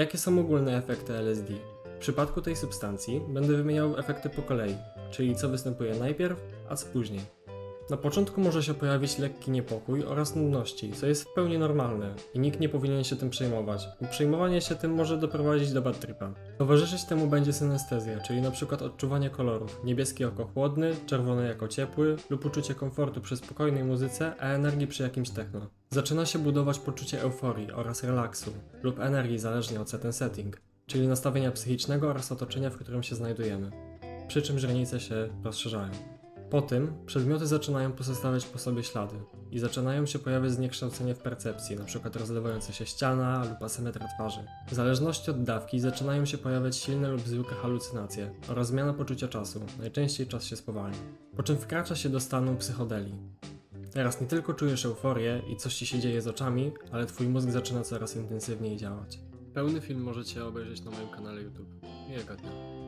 Jakie są ogólne efekty LSD? W przypadku tej substancji będę wymieniał efekty po kolei, czyli co występuje najpierw, a co później. Na początku może się pojawić lekki niepokój oraz nudności, co jest w pełni normalne i nikt nie powinien się tym przejmować, bo przejmowanie się tym może doprowadzić do bad tripa. Towarzyszyć temu będzie synestezja, czyli przykład odczuwanie kolorów, niebieski jako chłodny, czerwony jako ciepły lub uczucie komfortu przy spokojnej muzyce, a energii przy jakimś techno. Zaczyna się budować poczucie euforii oraz relaksu lub energii zależnie od setting setting, czyli nastawienia psychicznego oraz otoczenia, w którym się znajdujemy. Przy czym źrenice się rozszerzają. Po tym przedmioty zaczynają pozostawiać po sobie ślady i zaczynają się pojawiać zniekształcenia w percepcji, np. rozlewająca się ściana lub asymetria twarzy. W zależności od dawki zaczynają się pojawiać silne lub zwykłe halucynacje oraz zmiana poczucia czasu, najczęściej czas się spowalnia. Po czym wkracza się do stanu psychodelii. Teraz nie tylko czujesz euforię i coś ci się dzieje z oczami, ale twój mózg zaczyna coraz intensywniej działać. Pełny film możecie obejrzeć na moim kanale YouTube. Miłego dnia.